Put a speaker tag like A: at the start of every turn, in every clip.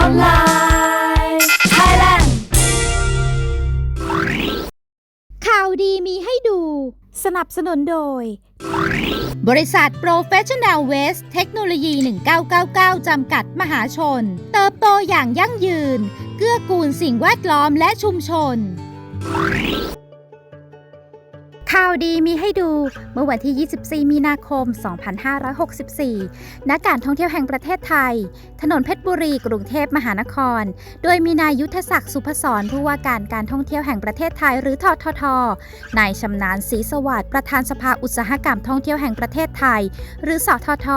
A: Hotline Thailand
B: ข่าวดีมีให้ดู สนับสนุนโดย บริษัท Professional Waste เทคโนโลยี 1999 จำกัดมหาชน เติบโตอย่างยั่งยืน เกื้อกูลสิ่งแวดล้อมและชุมชน ข่าวดีมีให้ดูเมื่อวันที่ 24 มีนาคม 2564 ณ การท่องเที่ยวแห่งประเทศไทย ถนนเพชรบุรี กรุงเทพมหานคร โดยมีนายยุทธศักดิ์สุพศรผู้ว่าการการท่องเที่ยวแห่งประเทศไทยหรือททท นายชำนาญศรีสวัสดิ์ประธานสภาอุตสาหกรรมท่องเที่ยวแห่งประเทศไทย หรือสทท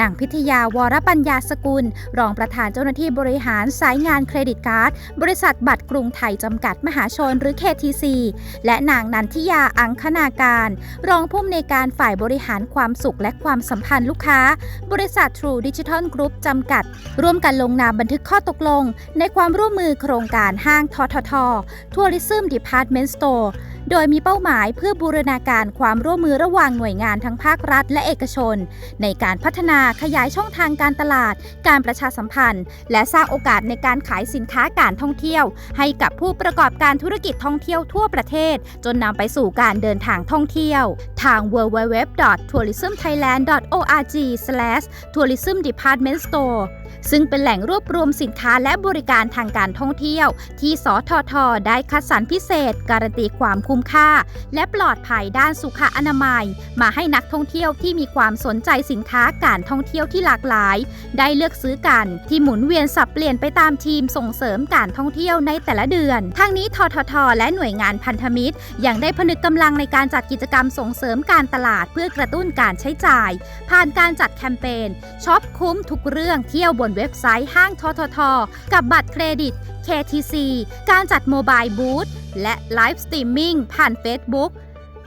B: นางพิทยาวรปัญญาสกุล รองประธานเจ้าหน้าที่บริหารสายงานเครดิตการ์ด บริษัทบัตรกรุงไทยจำกัดมหาชนหรือ KTC และนางนันทิยาอังคณาการ รองผู้อำนวยการฝ่ายบริหารความสุขและความสัมพันธ์ลูกค้า บริษัททรูดิจิทัลกรุ๊ปจำกัด ร่วมกันลงนามบันทึกข้อตกลง ในความร่วมมือโครงการห้างททท Tourism Department Store โโดยมีเป้าหมายเพื่อบูรณาการความร่วมมือระหว่างหน่วยงานทั้งภาครัฐ และเอกชน ในการพัฒนาขยายช่องทางการตลาด การประชาสัมพันธ์ และสร้างโอกาสในการขายสินค้าการท่องเที่ยว ให้กับผู้ประกอบการธุรกิจท่องเที่ยวทั่วประเทศ จนนำไปสู่การเดินทางท่องเที่ยว ทาง www.tourismthailand.org/tourismdepartmentstore ซึ่งเป็นแหล่งรวบรวมสินค้าและบริการทางการท่องเที่ยว ที่สทท ได้คัดสรรพิเศษ การันตีความคุ้มค่า และปลอดภัยด้านสุขอนามัย มาให้นักท่องเที่ยวที่มีความสนใจสินค้าการท่องเที่ยวที่หลากหลาย ได้เลือกซื้อกันที่หมุนเวียนสับเปลี่ยนไปตามทีมส่งเสริมการท่องเที่ยวในแต่ละเดือน ทั้งนี้ททท และหน่วยงานพันธมิตร ยังได้ผนึกกำลังในการจัดกิจกรรมส่งเสริมการตลาดเพื่อกระตุ้นการใช้จ่าย ผ่านการจัดแคมเปญช็อปคุ้มทุกเรื่องเที่ยวบนเว็บไซต์ห้างททท กับบัตรเครดิต KTC การจัดโมบายบูธ และไลฟ์สตรีมมิ่งผ่าน Facebook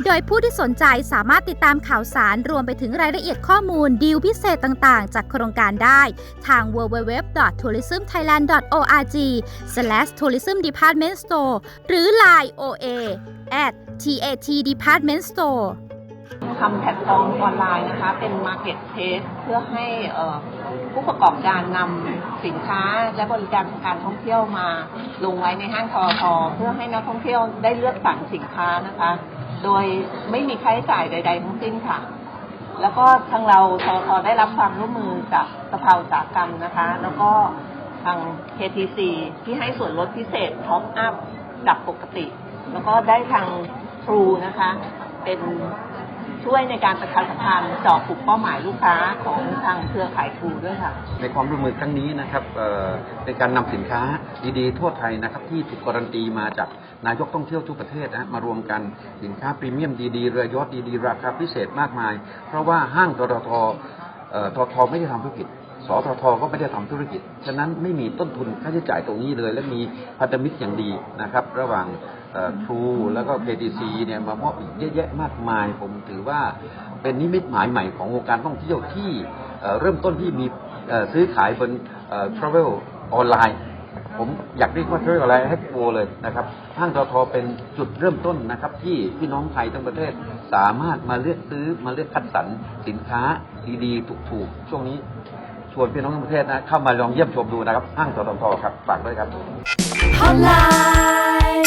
B: โดยผู้ที่สนใจสามารถติดตามข่าวสารรวมไปถึงรายละเอียดข้อมูลดีลพิเศษต่างๆ จากโครงการได้ ทาง www.tourismthailand.org/tourismdepartmentstore หรือ Line OA at TAT Department Store
C: ทำแพลตฟอร์มออนไลน์นะคะ เป็น Market Place เพื่อให้ผู้ประกอบการนำสินค้าและบริการทางการท่องเที่ยวมาลงไว้ในห้างทอทอเพื่อให้นักท่องเที่ยวได้เลือกสั่งสินค้านะคะ โดยไม่มีค่าใช้จ่ายใด ๆ ทั้งสิ้นค่ะ แล้วก็ทางเราทอทอได้รับความร่วมมือจากสภาอุตสาหกรรมนะคะ แล้วก็ทาง KTC ที่ให้ส่วนลดพิเศษท็อปอัพจากปกติ แล้วก็ได้ทาง True นะคะ เป็น ช่วยในการประชาสัมพันธ์เจาะกลุ่มเป้าหมายลูกค้าของทางเครือข่ายครูด้วยค่ะ
D: ในความร่วมมือครั้งนี้นะครับเอ่อเป็นการนำสินค้าดีๆทั่วไทยนะครับที่ถูกการันตีมาจากนายกท่องเที่ยวทุกประเทศนะมารวมกันสินค้าพรีเมียมดีๆเรือยอทดีๆราคาพิเศษมากมาย เพราะว่าห้างทททเอ่อททไม่ได้ทำธุรกิจ สททก็ไม่ได้ทำธุรกิจ ฉะนั้นไม่มีต้นทุนค่าใช้จ่ายตรงนี้เลย และมีพันธมิตรอย่างดีนะครับ ระหว่างทรูแล้วก็ KTC เนี่ยมามอบอีกเยอะแยะมากมาย ผมถือว่าเป็นนิมิตหมายใหม่ของวงการท่องเที่ยวที่เริ่มต้นที่มีซื้อขายบน travel ออนไลน์ผมอยากเรียกว่า travel ออนไลน์ให้โปรเลยนะครับห้างททเป็นจุดเริ่มต้นนะครับ ที่พี่น้องไทยทั้งประเทศสามารถมาเลือกซื้อมาเลือกคัดสรรสินค้าดีๆ ถูกๆ ช่วงนี้ ชวนพี่น้องทั้งประเทศนะ เข้ามาลองเยี่ยมชมดูนะครับห้างททครับฝากด้วยครับ
A: Hotline